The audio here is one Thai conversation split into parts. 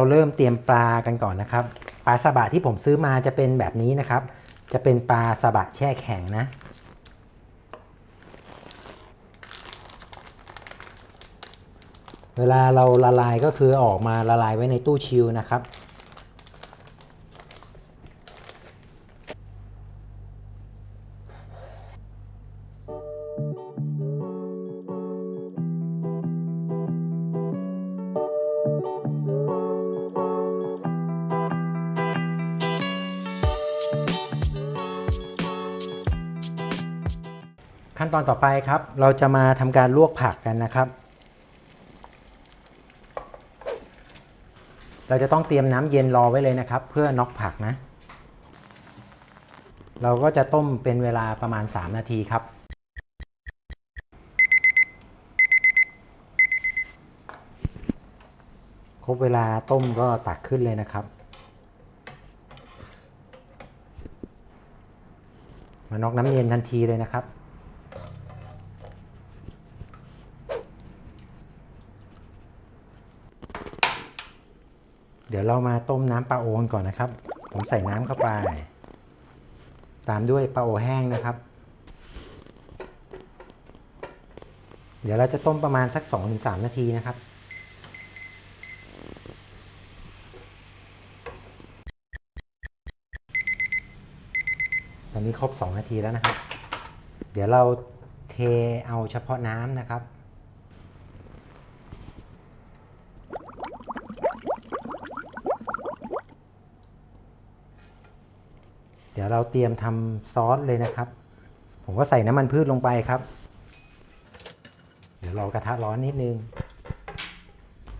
เราเริ่มเตรียมปลากันก่อนนะครับ ปลาสบะที่ผมซื้อมาจะเป็นแบบนี้นะครับ จะเป็นปลาสบะแช่แข็งนะ เวลาเราละลายก็คือออกมาละลายไว้ในตู้ชิลนะครับ ขั้นตอนต่อไปครับ เราจะมาทำการลวกผักกันนะครับ เราจะต้องเตรียมน้ำเย็นรอไว้เลยนะครับ เพื่อน็อกผักนะ เราก็จะต้มเป็นเวลาประมาณ 3 นาทีครับครบเวลาต้มก็ตักขึ้นเลยนะครับ มาน็อกน้ำเย็นทันทีเลยนะครับ เดี๋ยวเรามาต้มน้ำปลาโอนก่อนนะครับ ผมใส่น้ำเข้าไป ตามด้วยปลาโอแห้งนะครับ เดี๋ยวเราจะต้มประมาณสัก 2-3 นาทีนะครับตอนนี้ครบ 2 นาทีแล้วนะครับ เดี๋ยวเราเทเอาเฉพาะน้ำนะครับ ดี๋ยวเราเตรียมทำซอสเลยนะครับ ผมก็ใส่น้ำมันพืชลงไปครับ เดี๋ยวรอกระทะร้อนนิดนึง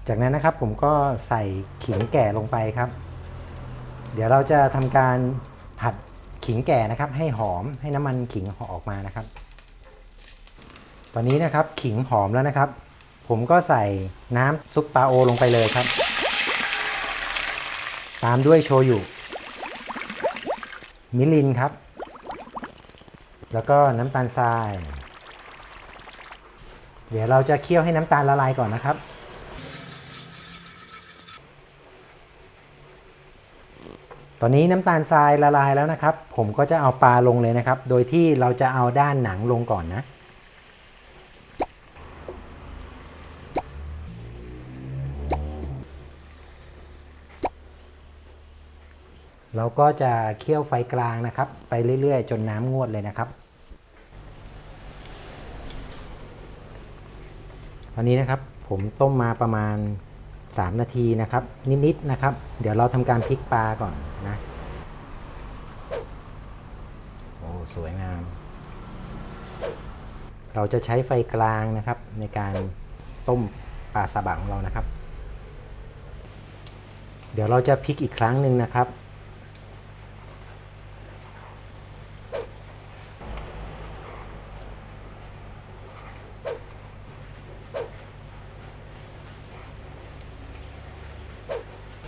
จากนั้นนะครับผมก็ใส่ขิงแก่ลงไปครับ เดี๋ยวเราจะทำการผัดขิงแก่นะครับ ให้หอมให้น้ำมันขิงออกมานะครับ ตอนนี้นะครับขิงหอมแล้วนะครับ ผมก็ใส่น้ำซุปปลาโอลงไปเลยครับ ตามด้วยโชยุ มิลินครับ แล้วก็น้ำตาลทราย เดี๋ยวเราจะเคี่ยวให้น้ำตาลละลายก่อนนะครับ ตอนนี้น้ำตาลทรายละลายแล้วนะครับ ผมก็จะเอาปลาลงเลยนะครับ โดยที่เราจะเอาด้านหนังลงก่อนนะ เราก็จะเคี่ยวไฟกลางนะครับ ไปเรื่อยๆ จนน้ำงวดเลยนะครับ ตอนนี้นะครับผมต้มมาประมาณ 3 นาทีนะครับ นิดๆนะครับ เดี๋ยวเราทำการพลิกปลาก่อนนะโอ้สวยงาม เราจะใช้ไฟกลางนะครับ ในการต้มปลาสบะของเรานะครับ เดี๋ยวเราจะพลิกอีกครั้งหนึ่งนะครับ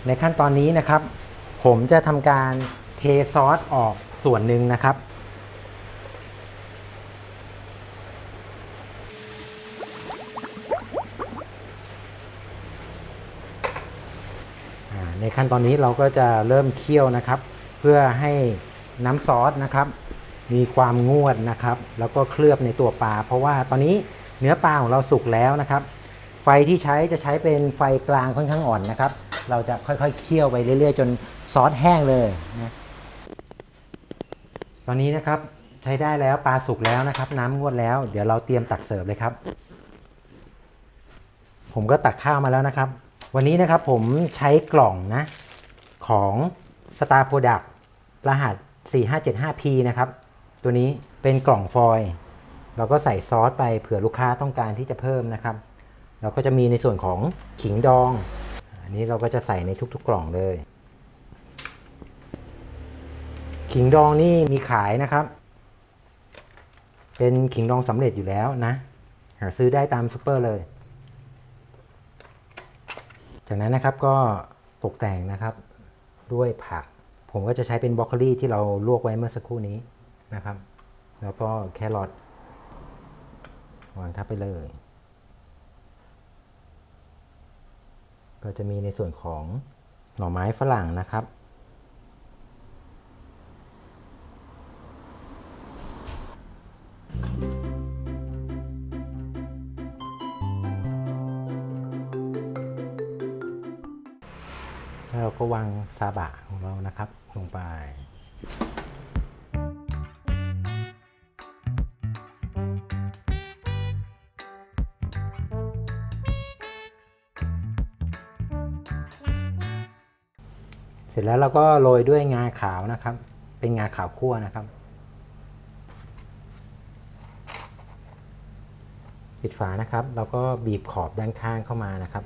ในขั้นตอนนี้นะครับ ผมจะทำการเทซอสออกส่วนหนึ่งนะครับ ในขั้นตอนนี้เราก็จะเริ่มเคี่ยวนะครับ เพื่อให้น้ำซอสนะครับ มีความงวดนะครับ แล้วก็เคลือบในตัวปลาเพราะว่าตอนนี้เนื้อปลาของเราสุกแล้วนะครับ ไฟที่ใช้จะใช้เป็นไฟกลางค่อนข้างอ่อนนะครับ เราจะค่อยๆเคี่ยวไปเรื่อย ๆ จนซอสแห้งเลยนะตอนนี้นะครับใช้ได้แล้วปลาสุกแล้วนะครับ น้ำงวดแล้ว เดี๋ยวเราเตรียมตักเสิร์ฟเลยครับ ผมก็ตักข้าวมาแล้วนะครับ วันนี้นะครับผมใช้กล่องนะของ Star Product รหัส 4575P นะครับ ตัวนี้เป็นกล่องฟอยล์เราก็ใส่ซอสไปเผื่อลูกค้าต้องการที่จะเพิ่มนะครับ เราก็จะมีในส่วนของขิงดอง นี้เราก็จะใส่ในทุกๆกล่องเลย ขิงดองนี่มีขายนะครับ เป็นขิงดองสำเร็จอยู่แล้วนะ หาซื้อได้ตามซูเปอร์เลย จากนั้นนะครับก็ตกแต่งนะครับด้วยผัก ผมก็จะใช้เป็นบรอกโคลีที่เราลวกไว้เมื่อสักครู่นี้นะครับ แล้วก็แครอทวางทับไปเลย ก็จะมีในส่วนของหน่อไม้ฝรั่งนะครับ แล้วเราก็วางซาบะของเรานะครับลงไป เสร็จแล้วเราก็โรยด้วยงาขาวนะครับ เป็นงาขาวคั่วนะครับ ปิดฝานะครับแล้วก็บีบขอบด้านข้างเข้ามานะครับ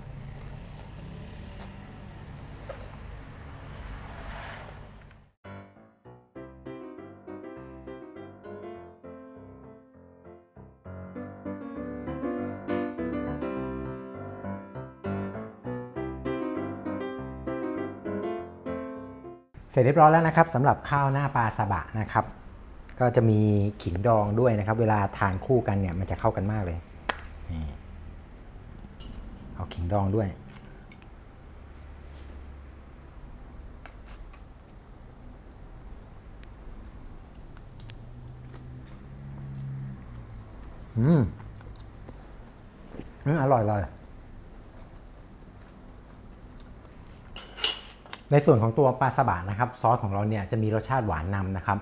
เสร็จเรียบร้อยแล้วนะครับสำหรับข้าวหน้าปลาซาบะนะครับ ก็จะมีขิงดองด้วยนะครับ เวลาทานคู่กันเนี่ยมันจะเข้ากันมากเลยเอาขิงดองด้วย อืมอร่อยเลย ในส่วนของตัวปลาสบะนะครับซอสของเราเนี่ยจะมีรสชาติหวานนำนะครับ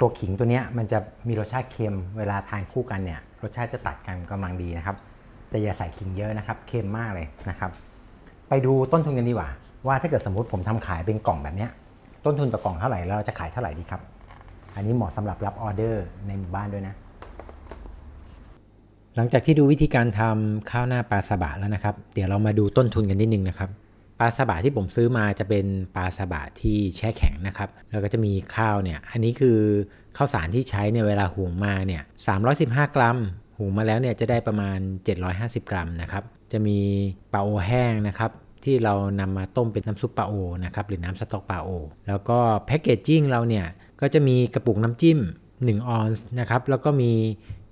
ตัวขิงตัวเนี้ยมันจะมีรสชาติเค็มเวลาทานคู่กันเนี่ยรสชาติจะตัดกันกำลังดีนะครับแต่อย่าใส่ขิงเยอะนะครับเค็มมากเลยนะครับ ไปดูต้นทุนกันดีกว่า ว่าถ้าเกิดสมมติผมทำขายเป็นกล่องแบบเนี้ยต้นทุนต่อกล่องเท่าไหร่แล้วเราจะขายเท่าไหร่ดีครับ อันนี้เหมาะสำหรับรับออเดอร์ในหมู่บ้านด้วยนะ หลังจากที่ดูวิธีการทำข้าวหน้าปลาสบะแล้วนะครับ เดี๋ยวเรามาดูต้นทุนกันนิดนึงนะครับ ปลาสบะที่ผมซื้อมาจะเป็นปลาสบะที่แช่แข็งนะครับ แล้วก็จะมีข้าวเนี่ย อันนี้คือข้าวสารที่ใช้ในยเวลาหุงมาเนี่ย315 กรัม หุงมาแล้วเนี่ยจะได้ประมาณ 750 กรัมนะครับ จะมีปลาโอแห้งนะครับที่เรานำมาต้มเป็นน้ำซุปปลาโอนะครับหรือน้ำสต๊อกปลาโอ แล้วก็แพคเกจจิ้งเราเนี่ยก็จะมีกระปุกน้ำจิ้ม 1 ออนซ์นะครับ แล้วก็มี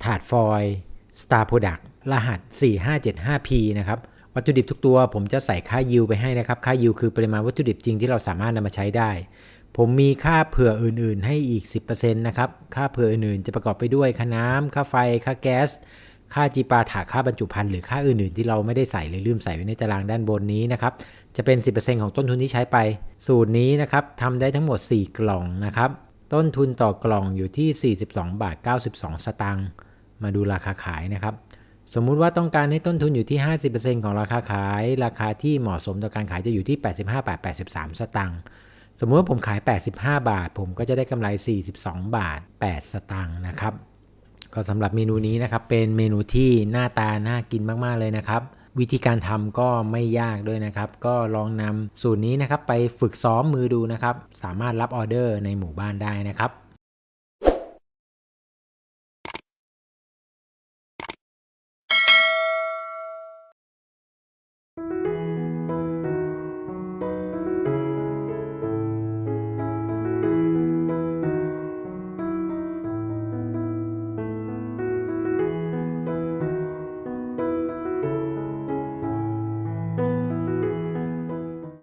ถาดฟอยล์ Star Product รหัส 4575P นะครับ วัตถุดิบทุกตัวผมจะใส่ค่ายิวไปให้นะครับ ค่ายิวคือปริมาณวัตถุดิบจริงที่เราสามารถนำมาใช้ได้ ผมมีค่าเผื่ออื่น ๆ ให้อีก 10%นะครับ ค่าเผื่ออื่น ๆ จะประกอบไปด้วยค่าน้ำค่าไฟ ค่าแก๊ส ค่าจีปาถาค่าบรรจุภัณฑ์หรือค่าอื่น ๆ ที่เราไม่ได้ใส่หรือลืมใส่ไว้ในตารางด้านบนนี้นะครับ จะเป็น 10%ของต้นทุนที่ใช้ไป สูตรนี้นะครับทำได้ทั้งหมด 4 กล่องนะครับ ต้นทุนต่อกล่องอยู่ที่ 42 บาท 92 สตางค์ มาดูราคาขายนะครับ สมมุติว่าต้องการให้ต้นทุนอยู่ที่ 50%ของราคาขาย ราคาที่เหมาะสมต่อการขายจะอยู่ที่ 85บาท83 สตางค์ สมมุติว่าผมขาย 85 บาท ผมก็จะได้กำไร 42 บาท 8 สตางค์นะครับ ก็สำหรับเมนูนี้นะครับ เป็นเมนูที่หน้าตาน่ากินมากๆเลยนะครับ วิธีการทำก็ไม่ยากด้วยนะครับ ก็ลองนำสูตรนี้นะครับไปฝึกซ้อมมือดูนะครับ สามารถรับออเดอร์ในหมู่บ้านได้นะครับ